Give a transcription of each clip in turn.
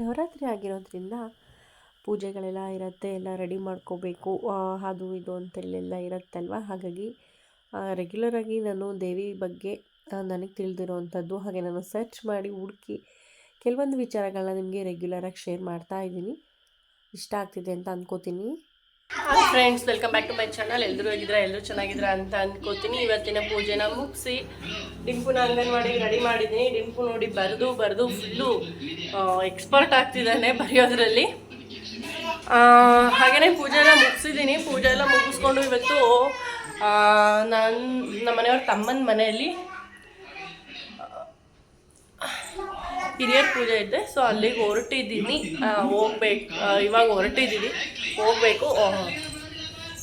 ನವರಾತ್ರಿ ಆಗಿರೋದ್ರಿಂದ ಪೂಜೆಗಳೆಲ್ಲ ಇರುತ್ತೆ, ಎಲ್ಲ ರೆಡಿ ಮಾಡ್ಕೋಬೇಕು. ಅದು, ಇದು ಇರುತ್ತೆ ಇರುತ್ತಲ್ವ? ಹಾಗಾಗಿ ರೆಗ್ಯುಲರಾಗಿ ನಾನು ದೇವಿ ಬಗ್ಗೆ ನನಗೆ ತಿಳಿದಿರೋವಂಥದ್ದು, ಹಾಗೆ ನಾನು ಸರ್ಚ್ ಮಾಡಿ ಹುಡುಕಿ ಕೆಲವೊಂದು ವಿಚಾರಗಳನ್ನ ನಿಮಗೆ ರೆಗ್ಯುಲರಾಗಿ ಶೇರ್ ಮಾಡ್ತಾ ಇದ್ದೀನಿ. ಇಷ್ಟ ಆಗ್ತಿದೆ ಅಂತ ಅಂದ್ಕೋತೀನಿ hi friends welcome back to my channel ಎಲ್ಲರೂ ಹೋಗಿದ್ರ ಎಲ್ಲರೂ ಚೆನ್ನಾಗಿದ್ರ ಅಂತ ಅಂದ್ಕೋತೀನಿ ಇವತ್ತಿನ ಪೂಜೆನ ಮುಗಿಸಿ ಡಿಂಪುನ ಮಾಡಿ ರೆಡಿ ಮಾಡಿದ್ದೀನಿ. ಡಿಂಪು ನೋಡಿ ಬರೆದು ಬರೆದು ಫುಲ್ಲು ಎಕ್ಸ್ಪರ್ಟ್ ಆಗ್ತಿದ್ದಾನೆ ಬರೆಯೋದ್ರಲ್ಲಿ. ಹಾಗೆಯೇ ಪೂಜೆ ಎಲ್ಲ ಮುಗಿಸಿದ್ದೀನಿ. ಪೂಜೆ ಎಲ್ಲ ಮುಗಿಸ್ಕೊಂಡು ಇವತ್ತು ನಾನು ನಮ್ಮ ಮನೆಯವ್ರ ತಮ್ಮನ ಮನೆಯಲ್ಲಿ ಹಿರಿಯರ ಪೂಜೆ ಇದೆ ಸೊ ಅಲ್ಲಿಗೆ ಹೊರಟಿದ್ದೀನಿ. ಹೋಗ್ಬೇಕು. ಇವಾಗ ಹೊರಟಿದ್ದೀನಿ ಹೋಗಬೇಕು.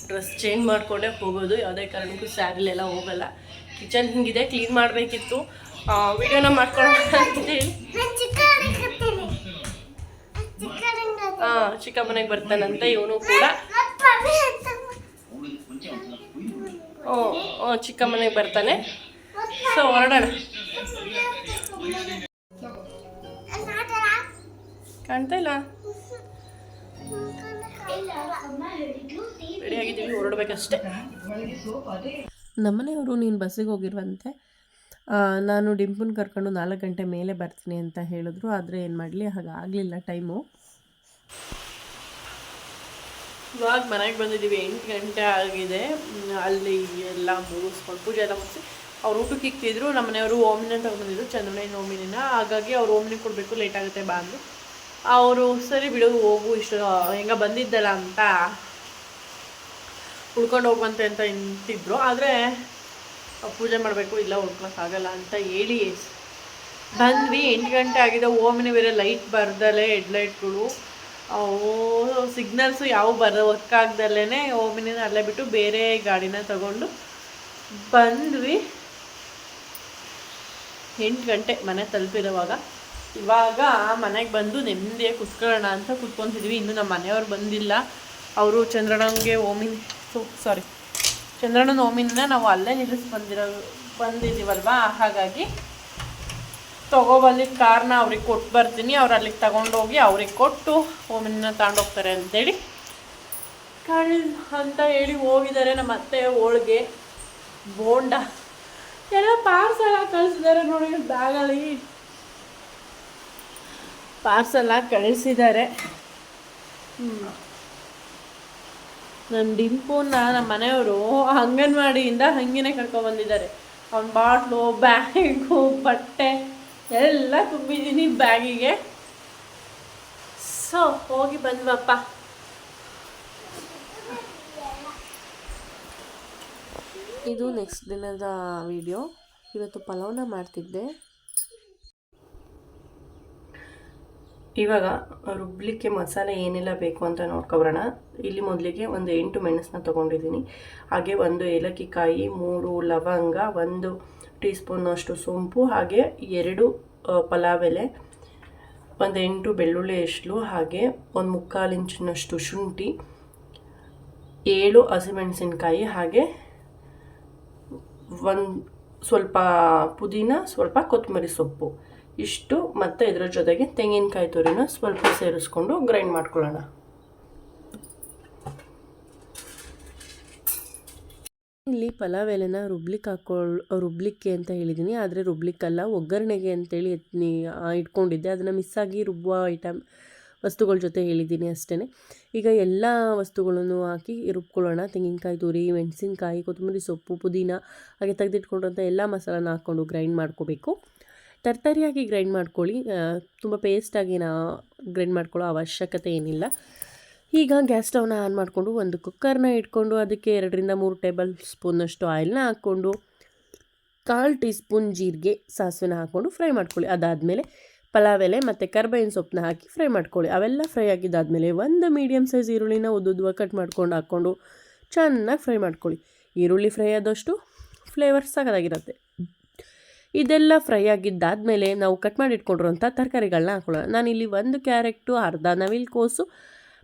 ಡ್ರೆಸ್ ಚೇಂಜ್ ಮಾಡಿಕೊಂಡೇ ಹೋಗೋದು. ಯಾವುದೇ ಕಾರಣಕ್ಕೂ ಸ್ಯಾರಿಲೆಲ್ಲ ಹೋಗಲ್ಲ. ಕಿಚನ್ ಹಿಂಗಿದೆ. ಕ್ಲೀನ್ ಮಾಡಬೇಕಿತ್ತು. ವಿಡಿಯೋನ ಮಾಡ್ಕೊಂಡು ಹಾಂ ಚಿಕ್ಕ ಮನೆಗೆ ಬರ್ತಾನಂತೆ ಇವನು ಕೂಡ. ಓ ಹ್ಞೂ ಚಿಕ್ಕ ಮನೆಗೆ ಬರ್ತಾನೆ. ಸೊ ಹೊರಡೋಣ. ಕಾಣ್ತಾ ಇಲ್ಲ? ರೆಡಿ ಆಗಿದ್ದೀವಿ ಹೊರಡ್ಬೇಕಷ್ಟೇ. ನಮ್ಮನೆಯವರು ನೀನು ಬಸ್ಸಿಗೆ ಹೋಗಿರುವಂತೆ ನಾನು ಡಿಂಪುನ್ ಕರ್ಕೊಂಡು ನಾಲ್ಕು ಗಂಟೆ ಮೇಲೆ ಬರ್ತೀನಿ ಅಂತ ಹೇಳಿದ್ರು ಆದರೆ ಏನು ಮಾಡಲಿ ಹಾಗಾಗಲಿಲ್ಲ ಟೈಮು. ಇವಾಗ ಮನೆಗೆ ಬಂದಿದ್ದೀವಿ ಎಂಟು ಗಂಟೆ ಆಗಿದೆ. ಅಲ್ಲಿ ಎಲ್ಲ ಮುಗಿಸ್ಕೊಂಡು ಪೂಜೆ ಎಲ್ಲ ಮುಗಿಸಿ ಅವ್ರು ಊಟಕ್ಕೆ ಇಕ್ತಿದ್ರು ನಮ್ಮ ಮನೆಯವರು ಓಮಿನ ತಗೊಂಡ್ಬಂದಿದ್ರು ಚಂದ್ರನ ಓಮಿನ ಹಾಗಾಗಿ ಅವ್ರು ಓಮಿನಿ ಕೊಡಬೇಕು ಲೇಟ್ ಆಗುತ್ತೆ ಬಾ ಅಂದರು. ಅವರು, ಸರಿ ಬಿಡು, ಹೋಗು, ಇಷ್ಟು ಹೆಂಗ ಬಂದಿದ್ದಲ್ಲ ಅಂತ ಉಳ್ಕೊಂಡು ಹೋಗುವಂತೆ ಅಂತ ನಿಂತಿದ್ರು ಆದರೆ, ಪೂಜೆ ಮಾಡಬೇಕು, ಇಲ್ಲ ಉಳ್ಕೊಳಕ್ಕಾಗಲ್ಲ ಅಂತ ಹೇಳಿ ಬಂದ್ವಿ. ಎಂಟು ಗಂಟೆ ಆಗಿದೆ, ಓಮಿನ ಬೇರೆ ಲೈಟ್ ಬರ್ದಲೆ ಹೆಡ್ಲೈಟ್ಗಳು. ಅವು ಸಿಗ್ನಲ್ಸು ಯಾವ ಬರ ಆಗ್ದಲೇ ಓಮಿನ ಅಲ್ಲೇ ಬಿಟ್ಟು ಬೇರೆ ಗಾಡಿನ ತಗೊಂಡು ಬಂದ್ವಿ. ಎಂಟು ಗಂಟೆ ಮನೆ ತಲುಪಿರುವಾಗ ಇವಾಗ ಮನೆಗೆ ಬಂದು ನೆಮ್ಮದಿಯಾಗಿ ಕುತ್ಕೊಳ್ಳೋಣ ಅಂತ ಕುತ್ಕೊತಿದ್ವಿ. ಇನ್ನು ನಮ್ಮ ಮನೆಯವ್ರು ಬಂದಿಲ್ಲ. ಅವರು ಚಂದ್ರಣ್ಣಂಗೆ ಓಮಿನ್ ಸಾರಿ ಚಂದ್ರಣ್ಣನ ಓಮಿನ ನಾವು ಅಲ್ಲೇ ನಿಲ್ಲಿಸಿ ಬಂದಿರೋ ಬಂದಿದ್ದೀವಲ್ವಾ ಹಾಗಾಗಿ ತಗೊಬಂದಿದ್ದ ಕಾರ್ನ ಅವ್ರಿಗೆ ಕೊಟ್ಟು ಬರ್ತೀನಿ. ಅವ್ರು ಅಲ್ಲಿಗೆ ತಗೊಂಡೋಗಿ ಅವ್ರಿಗೆ ಕೊಟ್ಟು ಓಮಿನ ತಗೊಂಡೋಗ್ತಾರೆ ಅಂತೇಳಿ ಕಳ್ ಅಂತ ಹೇಳಿ ಹೋಗಿದ್ದಾರೆ ನಮ್ಮ ಅತ್ತೆ ಹೋಳಿಗೆ, ಬೋಂಡ. ಎಲ್ಲ ಪಾರ್ಸೆಲ್ಲ ಕಳಿಸಿದ್ದಾರೆ ನೋಡಿ, ಬ್ಯಾಗಲ್ಲಿ. ಪಾರ್ಸಲ್ ಆಗಿ ಕಳಿಸಿದ್ದಾರೆ. ನನ್ನ ಡಿಂಪುನ ನಮ್ಮ ಮನೆಯವರು ಅಂಗನವಾಡಿಯಿಂದ ಹಂಗೇನೆ ಕರ್ಕೊಬಂದಿದ್ದಾರೆ ಅವ್ನ ಬಾಟ್ಲು, ಬ್ಯಾಗು, ಬಟ್ಟೆ ಎಲ್ಲ ತುಂಬಿದ್ದೀನಿ ಬ್ಯಾಗಿಗೆ. ಸೊ, ಹೋಗಿ ಬಂದ್ವಪ್ಪ. ಇದು ನೆಕ್ಸ್ಟ್ ದಿನದ ವಿಡಿಯೋ. ಇವತ್ತು ಪಲಾವ್ನ ಮಾಡ್ತಿದ್ದೆ. ಇವಾಗ ರುಬ್ಲಿಕ್ಕೆ ಮಸಾಲೆ ಏನೆಲ್ಲ ಬೇಕು ಅಂತ ನೋಡ್ಕೊಬರೋಣ. ಇಲ್ಲಿ ಮೊದಲಿಗೆ ಒಂದು ಎಂಟು ಮೆಣಸನ್ನ ತೊಗೊಂಡಿದ್ದೀನಿ. ಹಾಗೆ ಒಂದು ಏಲಕ್ಕಿ ಕಾಯಿ ಮೂರು ಲವಂಗ, ಒಂದು ಟೀ ಸ್ಪೂನಷ್ಟು ಸೋಂಪು, ಹಾಗೆ ಎರಡು ಪಲಾವ್ ಎಲೆ ಒಂದು ಎಂಟು ಬೆಳ್ಳುಳ್ಳಿ ಎಷ್ಟು ಹಾಗೆ ಒಂದು ಮುಕ್ಕಾಲು ಇಂಚಿನಷ್ಟು ಶುಂಠಿ, ಏಳು ಹಸಿಮೆಣಸಿನ್ಕಾಯಿ, ಹಾಗೆ ಒಂದು ಸ್ವಲ್ಪ ಪುದೀನ, ಸ್ವಲ್ಪ ಕೊತ್ತಂಬರಿ ಸೊಪ್ಪು. ಇಷ್ಟು, ಮತ್ತು ಇದರ ಜೊತೆಗೆ ತೆಂಗಿನಕಾಯಿ ತುರಿನ ಸ್ವಲ್ಪ ಸೇರಿಸ್ಕೊಂಡು ಗ್ರೈಂಡ್ ಮಾಡ್ಕೊಳ್ಳೋಣ. ಇಲ್ಲಿ ಪಲಾವ್ ಎಲೆನ ರುಬ್ಲಿಕ್ಕೆ ಹಾಕೊಳ್, ರುಬ್ಲಿಕ್ಕೆ ಅಂತ ಹೇಳಿದ್ದೀನಿ ಆದರೆ ರುಬ್ಲಿಕ್ಕಲ್ಲ, ಒಗ್ಗರಣೆಗೆ ಅಂತೇಳಿ ಎತ್ನಿ ಇಟ್ಕೊಂಡಿದ್ದೆ. ಅದನ್ನು ಮಿಸ್ ಆಗಿ ರುಬ್ಬುವ ಐಟಮ್ ವಸ್ತುಗಳ ಜೊತೆ ಹೇಳಿದ್ದೀನಿ ಅಷ್ಟೇ ಈಗ ಎಲ್ಲ ವಸ್ತುಗಳನ್ನು ಹಾಕಿ ರುಬ್ಕೊಳ್ಳೋಣ. ತೆಂಗಿನಕಾಯಿ ತುರಿ, ಮೆಣಸಿನ್ಕಾಯಿ, ಕೊತ್ತಂಬರಿ ಸೊಪ್ಪು, ಪುದೀನ ಹಾಗೆ ತೆಗೆದಿಟ್ಕೊಂಡಂಥ ಎಲ್ಲ ಮಸಾಲಾನ ಹಾಕ್ಕೊಂಡು ಗ್ರೈಂಡ್ ಮಾಡ್ಕೋಬೇಕು. ತರ್ತರಿಯಾಗಿ ಗ್ರೈಂಡ್ ಮಾಡ್ಕೊಳ್ಳಿ. ತುಂಬ ಪೇಸ್ಟಾಗಿ ನಾ ಗ್ರೈಂಡ್ ಮಾಡ್ಕೊಳ್ಳೋ ಅವಶ್ಯಕತೆ ಏನಿಲ್ಲ. ಈಗ ಗ್ಯಾಸ್ ಸ್ಟವ್ನ ಆನ್ ಮಾಡಿಕೊಂಡು ಒಂದು ಕುಕ್ಕರ್ನ ಇಟ್ಕೊಂಡು ಅದಕ್ಕೆ ಎರಡರಿಂದ ಮೂರು ಟೇಬಲ್ ಸ್ಪೂನಷ್ಟು ಆಯಿಲ್ನ ಹಾಕ್ಕೊಂಡು ಕಾಲು ಟೀ ಸ್ಪೂನ್ ಜೀರಿಗೆ ಸಾಸಿವೆನ ಹಾಕ್ಕೊಂಡು ಫ್ರೈ ಮಾಡ್ಕೊಳ್ಳಿ. ಅದಾದಮೇಲೆ ಪಲಾವ್ ಎಲೆ ಮತ್ತು ಕರ್ಬೇವಿನ ಸೊಪ್ಪನ್ನ ಹಾಕಿ ಫ್ರೈ ಮಾಡ್ಕೊಳ್ಳಿ. ಅವೆಲ್ಲ ಫ್ರೈ ಆಗಿದ್ದಾದಮೇಲೆ ಒಂದು ಮೀಡಿಯಮ್ ಸೈಜ್ ಈರುಳ್ಳಿನ ಉದ್ದುದ್ವ ಕಟ್ ಮಾಡ್ಕೊಂಡು ಹಾಕ್ಕೊಂಡು ಚೆನ್ನಾಗಿ ಫ್ರೈ ಮಾಡ್ಕೊಳ್ಳಿ. ಈರುಳ್ಳಿ ಫ್ರೈ ಆದಷ್ಟು ಫ್ಲೇವರ್ ಸಾಕಾಗಿರುತ್ತೆ ಇದೆಲ್ಲ ಫ್ರೈ ಆಗಿದ್ದಾದಮೇಲೆ ನಾವು ಕಟ್ ಮಾಡಿ ಇಟ್ಕೊಂಡಿರೋಂಥ ತರಕಾರಿಗಳನ್ನ ಹಾಕೊಳ್ಳೋಣ. ನಾನಿಲ್ಲಿ ಒಂದು ಕ್ಯಾರೆಟು ಅರ್ಧ ನವಿಲು ಕೋಸು,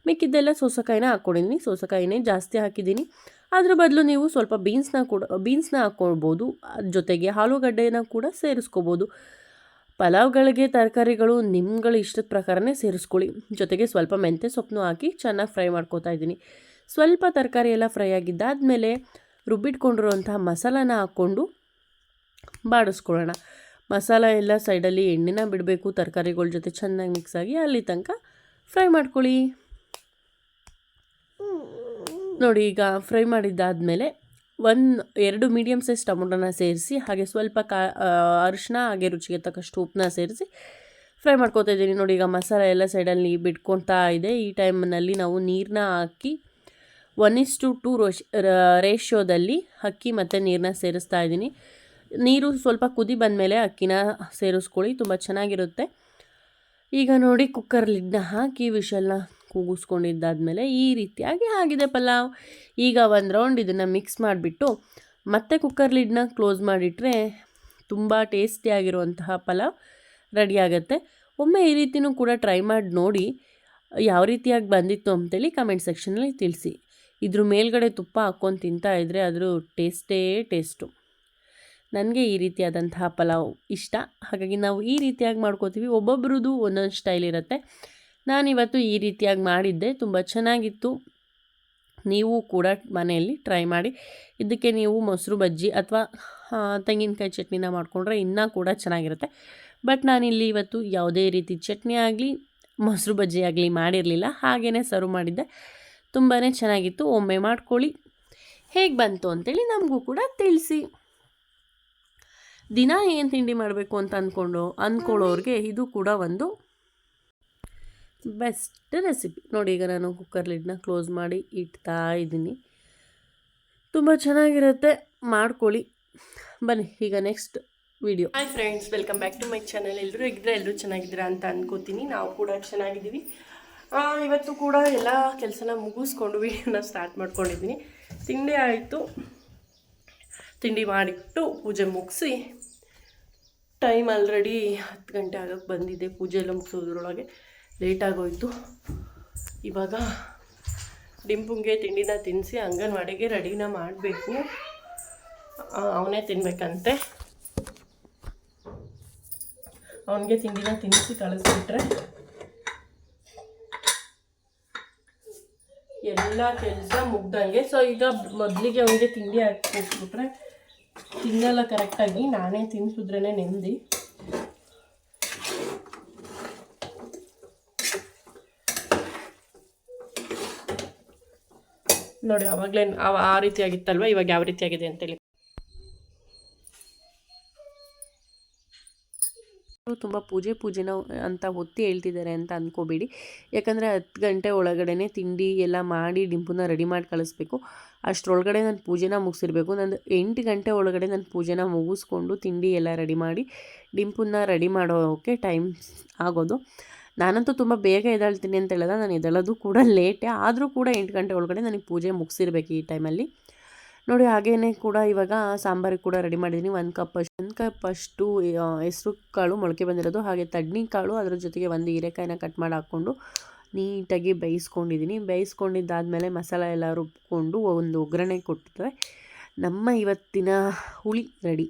ಮಿಕ್ಕಿದ್ದೆಲ್ಲ ಸೋಸಕಾಯಿನ ಹಾಕ್ಕೊಂಡಿದ್ದೀನಿ. ಸೋಸಕಾಯಿನೇ ಜಾಸ್ತಿ ಹಾಕಿದ್ದೀನಿ. ಅದ್ರ ಬದಲು ನೀವು ಸ್ವಲ್ಪ ಬೀನ್ಸ್ನ ಕೂಡ ಬೀನ್ಸ್ನ ಹಾಕ್ಕೊಳ್ಬೋದು ಜೊತೆಗೆ ಆಲೂಗಡ್ಡೆನ ಕೂಡ ಸೇರಿಸ್ಕೋಬೋದು. ಪಲಾವ್ಗಳಿಗೆ ತರಕಾರಿಗಳು ನಿಮ್ಗಳ ಇಷ್ಟದ ಪ್ರಕಾರನೇ ಸೇರಿಸ್ಕೊಳ್ಳಿ. ಜೊತೆಗೆ ಸ್ವಲ್ಪ ಮೆಂತ್ಯ ಸೊಪ್ಪನ್ನು ಹಾಕಿ ಚೆನ್ನಾಗಿ ಫ್ರೈ ಮಾಡ್ಕೋತಾ ಇದ್ದೀನಿ. ಸ್ವಲ್ಪ ತರಕಾರಿ ಎಲ್ಲ ಫ್ರೈ ಆಗಿದ್ದಾದಮೇಲೆ ರುಬ್ಬಿಟ್ಕೊಂಡಿರುವಂತಹ ಮಸಾಲಾನ ಹಾಕ್ಕೊಂಡು ಬಾಡಿಸ್ಕೊಳ್ಳೋಣ. ಮಸಾಲ ಎಲ್ಲ ಸೈಡಲ್ಲಿ ಎಣ್ಣೆನ ಬಿಡಬೇಕು. ತರಕಾರಿಗಳ ಜೊತೆ ಚೆನ್ನಾಗಿ ಮಿಕ್ಸ್ ಆಗಿ ಅಲ್ಲಿ ತನಕ ಫ್ರೈ ಮಾಡ್ಕೊಳ್ಳಿ. ನೋಡಿ, ಈಗ ಫ್ರೈ ಮಾಡಿದ್ದಾದಮೇಲೆ ಒಂದು, ಎರಡು ಮೀಡಿಯಮ್ ಸೈಜ್ ಟೊಮೊಟೊನ ಸೇರಿಸಿ, ಹಾಗೆ ಸ್ವಲ್ಪ ಕಾ ಅರಿಶಿನ ಹಾಗೆ ರುಚಿಗೆ ತಕ್ಕಷ್ಟು ಉಪ್ಪನ್ನ ಸೇರಿಸಿ ಫ್ರೈ ಮಾಡ್ಕೋತಾ ಇದ್ದೀನಿ. ನೋಡಿ, ಈಗ ಮಸಾಲ ಎಲ್ಲ ಸೈಡಲ್ಲಿ ಬಿಟ್ಕೊತಾ ಇದೆ. ಈ ಟೈಮ್ನಲ್ಲಿ ನಾವು ನೀರನ್ನ ಹಾಕಿ ಒನ್ ಇಸ್ ಟು ಟು ರೋಶ್ ರೇಷ್ಯೋದಲ್ಲಿ ಅಕ್ಕಿ ಮತ್ತು ನೀರನ್ನ ಸೇರಿಸ್ತಾ ಇದ್ದೀನಿ. ನೀರು ಸ್ವಲ್ಪ ಕುದಿ ಬಂದಮೇಲೆ ಅಕ್ಕಿನ ಸೇರಿಸ್ಕೊಳ್ಳಿ, ತುಂಬ ಚೆನ್ನಾಗಿರುತ್ತೆ. ಈಗ ನೋಡಿ ಕುಕ್ಕರ್ ಲಿಡ್ನ ಹಾಕಿ ವಿಷಲ್ನ ಕೂಗಿಸ್ಕೊಂಡಿದ್ದಾದಮೇಲೆ ಈ ರೀತಿಯಾಗಿ ಆಗಿದೆ ಪಲಾವ್. ಈಗ ಒಂದು ರೌಂಡ್ ಇದನ್ನು ಮಿಕ್ಸ್ ಮಾಡಿಬಿಟ್ಟು ಮತ್ತೆ ಕುಕ್ಕರ್ ಲಿಡ್ನ ಕ್ಲೋಸ್ ಮಾಡಿಟ್ರೆ ತುಂಬ ಟೇಸ್ಟಿಯಾಗಿರುವಂತಹ ಪಲಾವ್ ರೆಡಿ ಆಗುತ್ತೆ. ಒಮ್ಮೆ ಈ ರೀತಿನೂ ಕೂಡ ಟ್ರೈ ಮಾಡಿ ನೋಡಿ ಯಾವ ರೀತಿಯಾಗಿ ಬಂದಿತ್ತು ಅಂತೇಳಿ ಕಮೆಂಟ್ ಸೆಕ್ಷನಲ್ಲಿ ತಿಳಿಸಿ. ಇದ್ರ ಮೇಲ್ಗಡೆ ತುಪ್ಪ ಹಾಕ್ಕೊಂಡು ತಿಂತಾ ಇದ್ದರೆ ಅದ್ರ ಟೇಸ್ಟೇ ಟೇಸ್ಟು. ನನಗೆ ಈ ರೀತಿಯಾದಂತಹ ಪಲಾವ್ ಇಷ್ಟ. ಹಾಗಾಗಿ ನಾವು ಈ ರೀತಿಯಾಗಿ ಮಾಡ್ಕೋತೀವಿ. ಒಬ್ಬೊಬ್ರದ್ದು ಒಂದೊಂದು ಸ್ಟೈಲ್ ಇರುತ್ತೆ. ನಾನಿವತ್ತು ಈ ರೀತಿಯಾಗಿ ಮಾಡಿದ್ದೆ. ತುಂಬ ಚೆನ್ನಾಗಿತ್ತು. ನೀವು ಕೂಡ ಮನೆಯಲ್ಲಿ ಟ್ರೈ ಮಾಡಿ. ಇದಕ್ಕೆ ನೀವು ಮೊಸರು ಬಜ್ಜಿ ಅಥವಾ ತೆಂಗಿನಕಾಯಿ ಚಟ್ನಿನ ಮಾಡಿಕೊಂಡ್ರೆ ಇನ್ನೂ ಕೂಡ ಚೆನ್ನಾಗಿರುತ್ತೆ. ಬಟ್ ನಾನಿಲ್ಲಿ ಇವತ್ತು ಯಾವುದೇ ರೀತಿ ಚಟ್ನಿ ಆಗಲಿ, ಮೊಸರು ಬಜ್ಜಿ ಆಗಲಿ ಮಾಡಿರಲಿಲ್ಲ. ಹಾಗೇ ಸರ್ವ್ ಮಾಡಿದ್ದೆ. ತುಂಬಾ ಚೆನ್ನಾಗಿತ್ತು. ಒಮ್ಮೆ ಮಾಡ್ಕೊಳ್ಳಿ. ಹೇಗೆ ಬಂತು ಅಂತೇಳಿ ನಮಗೂ ಕೂಡ ತಿಳಿಸಿ. ದಿನ ಏನು ತಿಂಡಿ ಮಾಡಬೇಕು ಅಂತ ಅಂದ್ಕೊಂಡು ಅಂದ್ಕೊಳ್ಳೋರಿಗೆ ಇದು ಕೂಡ ಒಂದು ಬೆಸ್ಟ್ ರೆಸಿಪಿ ನೋಡಿ, ಈಗ ನಾನು ಕುಕ್ಕರ್ ಲಿಡ್ನ ಕ್ಲೋಸ್ ಮಾಡಿ ಇಡ್ತಾ ಇದ್ದೀನಿ. ತುಂಬ ಚೆನ್ನಾಗಿರುತ್ತೆ. ಮಾಡ್ಕೊಳ್ಳಿ. ಬನ್ನಿ, ಈಗ next video hi friends welcome back to my channel ಎಲ್ಲರೂ ಇದ್ರೆ ಎಲ್ಲರೂ ಚೆನ್ನಾಗಿದ್ದೀರಾ ಅಂತ ಅಂದ್ಕೋತೀನಿ ನಾವು ಕೂಡ ಚೆನ್ನಾಗಿದ್ದೀವಿ. ಇವತ್ತು ಕೂಡ ಎಲ್ಲ ಕೆಲಸನ ಮುಗಿಸ್ಕೊಂಡು ವಿಡಿಯೋನ ಸ್ಟಾರ್ಟ್ ಮಾಡ್ಕೊಂಡಿದ್ದೀನಿ. ತಿಂಡಿ ಆಯಿತು. ತಿಂಡಿ ಮಾಡಿಟ್ಟು ಪೂಜೆ ಮುಗಿಸಿ ಟೈಮ್ ಆಲ್ರೆಡಿ ಹತ್ತು ಗಂಟೆ ಆಗೋಕ್ಕೆ ಬಂದಿದೆ. ಪೂಜೆ ಎಲ್ಲ ಮುಗಿಸೋದ್ರೊಳಗೆ ಲೇಟಾಗೋಯಿತು ಇವಾಗ ಡಿಂಪುಂಗೆ ತಿಂಡಿನ ತಿನ್ನಿಸಿ ಅಂಗನವಾಡಿಗೆ ರೆಡಿನ ಮಾಡಬೇಕು. ಅವನೇ ತಿನ್ಬೇಕಂತೆ. ಅವನಿಗೆ ತಿಂಡಿನ ತಿನ್ನಿಸಿ ಕಳಿಸ್ಬಿಟ್ರೆ ಎಲ್ಲ ಕೆಲಸ ಮುಗ್ದಂಗೆ. ಸೊ ಈಗ ಮೊದಲಿಗೆ ಅವನಿಗೆ ತಿಂಡಿ ಹಾಕಿ ಕೊಟ್ಬಿಟ್ರೆ ತಿನ್ನಲ್ಲ ಕರೆಕ್ಟಾಗಿ. ನಾನೇ ತಿನ್ಸಿದ್ರೇ ನೆಂದಿ ನೋಡಿ ಅವಾಗಲೇ ಆ ರೀತಿಯಾಗಿತ್ತಲ್ವ? ಇವಾಗ ಯಾವ ರೀತಿಯಾಗಿದೆ ಅಂತೇಳಿ. ತುಂಬ ಪೂಜೆ, ಪೂಜೆನ ಅಂತ ಒತ್ತಿ ಹೇಳ್ತಿದ್ದಾರೆ ಅಂತ ಅಂದ್ಕೋಬೇಡಿ ಯಾಕಂದರೆ ಹತ್ತು ಗಂಟೆ ಒಳಗಡೆ ತಿಂಡಿ ಎಲ್ಲ ಮಾಡಿ ಡಿಂಪುನ ರೆಡಿ ಮಾಡಿ ಕಳಿಸ್ಬೇಕು. ಅಷ್ಟರೊಳಗಡೆ ನಾನು ಪೂಜೆನ ಮುಗಿಸಿರ್ಬೇಕು. ನಂದು ಎಂಟು ಗಂಟೆ ಒಳಗಡೆ ನಾನು ಪೂಜೆನ ಮುಗಿಸ್ಕೊಂಡು ತಿಂಡಿ ಎಲ್ಲ ರೆಡಿ ಮಾಡಿ ಡಿಂಪುನ ರೆಡಿ ಮಾಡೋಕ್ಕೆ ಟೈಮ್ ಆಗೋದು. ನಾನಂತೂ ತುಂಬ ಬೇಗ ಎದ್ದಾಳ್ತೀನಿ ಅಂತ ಹೇಳಿದ ನಾನು ಎದ್ದೇಳೋದು ಕೂಡ ಲೇಟೇ. ಆದರೂ ಕೂಡ ಎಂಟು ಗಂಟೆ ಒಳಗಡೆ ನನಗೆ ಪೂಜೆ ಮುಗಿಸಿರ್ಬೇಕು ಈ ಟೈಮಲ್ಲಿ. ನೋಡಿ ಹಾಗೇ ಕೂಡ ಇವಾಗ ಸಾಂಬಾರಿಗೆ ಕೂಡ ರೆಡಿ ಮಾಡಿದ್ದೀನಿ ಒಂದು ಕಪ್ ಅಷ್ಟು ಫಸ್ಟು ಹೆಸ್ರು ಕಾಳು ಮೊಳಕೆ ಬಂದಿರೋದು. ಹಾಗೆ ತಡ್ನಿ ಕಾಳು ಅದ್ರ ಜೊತೆಗೆ ಒಂದು ಹೀರೆಕಾಯಿನ ಕಟ್ ಮಾಡಿ ಹಾಕ್ಕೊಂಡು ನೀಟಾಗಿ ಬೇಯಿಸ್ಕೊಂಡಿದ್ದೀನಿ. ಬೇಯಿಸ್ಕೊಂಡಿದ್ದಾದಮೇಲೆ ಮಸಾಲ ಎಲ್ಲ ರುಬ್ಕೊಂಡು ಒಂದು ಒಗ್ಗರಣೆ ಕೊಟ್ಟಿದ್ರೆ ನಮ್ಮ ಇವತ್ತಿನ ಹುಳಿ ರೆಡಿ.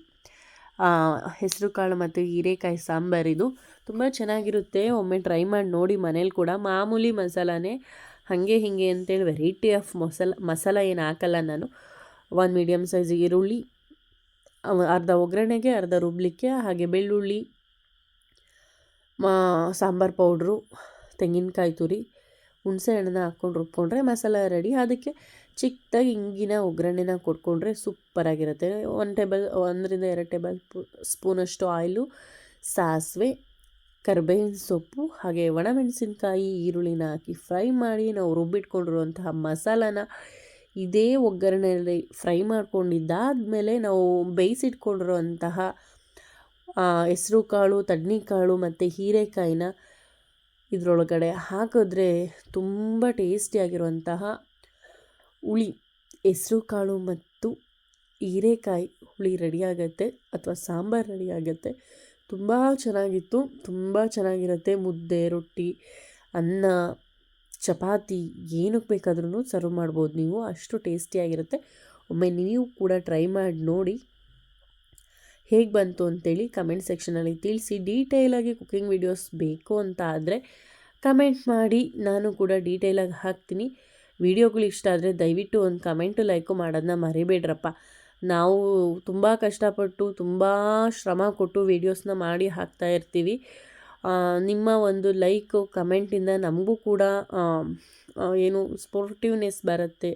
ಹೆಸರು ಕಾಳು ಮತ್ತು ಹೀರೆಕಾಯಿ ಸಾಂಬಾರಿದು ತುಂಬ ಚೆನ್ನಾಗಿರುತ್ತೆ. ಒಮ್ಮೆ ಟ್ರೈ ಮಾಡಿ ನೋಡಿ ಮನೇಲಿ ಕೂಡ. ಮಾಮೂಲಿ ಮಸಾಲಾನೇ. ಹಾಗೆ ಹೀಗೆ ಅಂತೇಳಿ ವೆರೈಟಿ ಆಫ್ ಮಸಾಲ ಮಸಾಲ ಏನು ಹಾಕಲ್ಲ ನಾನು. ಒಂದು ಮೀಡಿಯಮ್ ಸೈಜ್ ಈರುಳ್ಳಿ ಅರ್ಧ ಒಗ್ಗರಣೆಗೆ, ಅರ್ಧ ರುಬ್ಬಲಿಕ್ಕೆ ಹಾಗೆ ಬೆಳ್ಳುಳ್ಳಿ, ಮಾ, ಸಾಂಬಾರು ಪೌಡ್ರು, ತೆಂಗಿನಕಾಯಿ ತುರಿ, ಹುಣಸೆ ಹಣ್ಣನ್ನ ಹಾಕ್ಕೊಂಡು ರುಬ್ಕೊಂಡ್ರೆ ಮಸಾಲ ರೆಡಿ. ಅದಕ್ಕೆ ಚಿಕ್ಕದಾಗಿ ಹಿಂಗಿನ ಒಗ್ಗರಣೆನ ಕೊಟ್ಕೊಂಡ್ರೆ ಸೂಪರಾಗಿರುತ್ತೆ. ಒನ್ ಟೇಬಲ್, ಒಂದರಿಂದ ಎರಡು ಟೇಬಲ್ ಸ್ಪೂನಷ್ಟು ಆಯಿಲು, ಸಾಸಿವೆ, ಕರ್ಬೇವಿನ ಸೊಪ್ಪು, ಹಾಗೆ ಒಣಮೆಣಸಿನ್ಕಾಯಿ, ಈರುಳ್ಳಿನ ಹಾಕಿ ಫ್ರೈ ಮಾಡಿ ನಾವು ರುಬ್ಬಿಟ್ಕೊಂಡಿರುವಂತಹ ಮಸಾಲಾನ ಇದೇ ಒಗ್ಗರಣೆಯಲ್ಲಿ ಫ್ರೈ ಮಾಡ್ಕೊಂಡಿದ್ದಾದಮೇಲೆ ನಾವು ಬೇಯಿಸಿಟ್ಕೊಂಡಿರುವಂತಹ ಹೆಸರು ಕಾಳು ತಡ್ನಿಕಾಳು ಮತ್ತು ಹೀರೆಕಾಯಿನ ಇದರೊಳಗಡೆ ಹಾಕಿದ್ರೆ ತುಂಬ ಟೇಸ್ಟಿಯಾಗಿರುವಂತಹ ಹುಳಿ, ಹೆಸರು ಕಾಳು ಮತ್ತು ಹೀರೆಕಾಯಿ ಹುಳಿ ರೆಡಿಯಾಗತ್ತೆ ಅಥವಾ ಸಾಂಬಾರು ರೆಡಿ ಆಗುತ್ತೆ. ತುಂಬ ಚೆನ್ನಾಗಿತ್ತು, ತುಂಬ ಚೆನ್ನಾಗಿರುತ್ತೆ. ಮುದ್ದೆ, ರೊಟ್ಟಿ, ಅನ್ನ ಚಪಾತಿ ಏನಕ್ಕೆ ಬೇಕಾದ್ರೂ ಸರ್ವ್ ಮಾಡ್ಬೋದು. ನೀವು ಅಷ್ಟು ಟೇಸ್ಟಿಯಾಗಿರುತ್ತೆ ಒಮ್ಮೆ ನೀವು ಕೂಡ ಟ್ರೈ ಮಾಡಿ ನೋಡಿ ಹೇಗೆ ಬಂತು ಅಂತೇಳಿ ಕಮೆಂಟ್ ಸೆಕ್ಷನಲ್ಲಿ ತಿಳಿಸಿ. ಡೀಟೇಲಾಗಿ ಕುಕ್ಕಿಂಗ್ ವೀಡಿಯೋಸ್ ಬೇಕು ಅಂತ ಆದರೆ ಕಮೆಂಟ್ ಮಾಡಿ. ನಾನು ಕೂಡ ಡೀಟೇಲಾಗಿ ಹಾಕ್ತೀನಿ. ವಿಡಿಯೋಗಳು ಇಷ್ಟ ಆದರೆ ದಯವಿಟ್ಟು ಒಂದು ಕಮೆಂಟು ಲೈಕು ಮಾಡೋದನ್ನ ಮರಿಬೇಡ್ರಪ್ಪ. ನಾವು ತುಂಬ ಕಷ್ಟಪಟ್ಟು ತುಂಬ ಶ್ರಮ ಕೊಟ್ಟು ವೀಡಿಯೋಸ್ನ ಮಾಡಿ ಹಾಕ್ತಾ ಇರ್ತೀವಿ. ನಿಮ್ಮ ಒಂದು ಲೈಕು ಕಮೆಂಟಿಂದ ನಮಗೂ ಕೂಡ ಏನು ಸ್ಪೋರ್ಟಿವ್ನೆಸ್ ಬರುತ್ತೆ.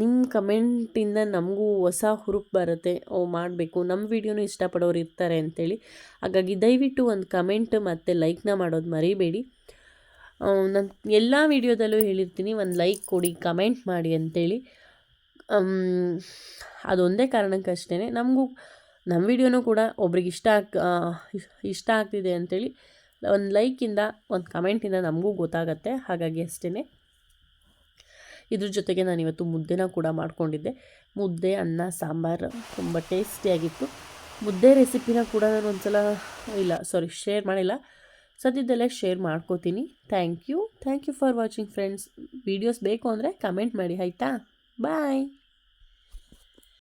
ನಿಮ್ಮ ಕಮೆಂಟಿಂದ ನಮಗೂ ಹೊಸ ಹುರುಪು ಬರುತ್ತೆ. ಓ ಮಾಡಬೇಕು. ನಮ್ಮ ವಿಡಿಯೋನೂ ಇಷ್ಟಪಡೋರು ಇರ್ತಾರೆ ಅಂತೇಳಿ. ಹಾಗಾಗಿ ದಯವಿಟ್ಟು ಒಂದು ಕಮೆಂಟ್ ಮತ್ತು ಲೈಕ್ನ ಮಾಡೋದು ಮರಿಬೇಡಿ. ನಾನು ಎಲ್ಲ ವಿಡಿಯೋದಲ್ಲೂ ಹೇಳಿರ್ತೀನಿ ಒಂದು ಲೈಕ್ ಕೊಡಿ ಕಮೆಂಟ್ ಮಾಡಿ ಅಮ್, ಅದೊಂದೇ ಕಾರಣಕ್ಕಷ್ಟೇ ನಮಗೂ ನಮ್ಮ ವಿಡಿಯೋನೂ ಕೂಡ ಒಬ್ರಿಗೆ ಇಷ್ಟ ಆಗ್ ಇಷ್ಟ ಆಗ್ತಿದೆ ಅಂತೇಳಿ ಒಂದು ಲೈಕಿಂದ, ಒಂದು ಕಮೆಂಟಿಂದ ನಮಗೂ ಗೊತ್ತಾಗತ್ತೆ. ಹಾಗಾಗಿ ಅಷ್ಟೇ ಇದ್ರ ಜೊತೆಗೆ ನಾನು ಇವತ್ತು ಮುದ್ದೆನ ಕೂಡ ಮಾಡಿಕೊಂಡಿದ್ದೆ. ಮುದ್ದೆ, ಅನ್ನ, ಸಾಂಬಾರು ತುಂಬ ಟೇಸ್ಟಿಯಾಗಿತ್ತು ಮುದ್ದೆ ರೆಸಿಪಿನ ಕೂಡ ನಾನು ಒಂದ್ಸಲ, ಇಲ್ಲ, ಸಾರಿ, ಶೇರ್ ಮಾಡಿಲ್ಲ. ಸದ್ಯದಲ್ಲೇ ಶೇರ್ ಮಾಡ್ಕೋತೀನಿ. Thank you. Thank you for watching friends. Videos ಬೇಕು ಅಂದರೆ ಕಮೆಂಟ್ ಮಾಡಿ, ಆಯಿತಾ? ಬಾಯ್.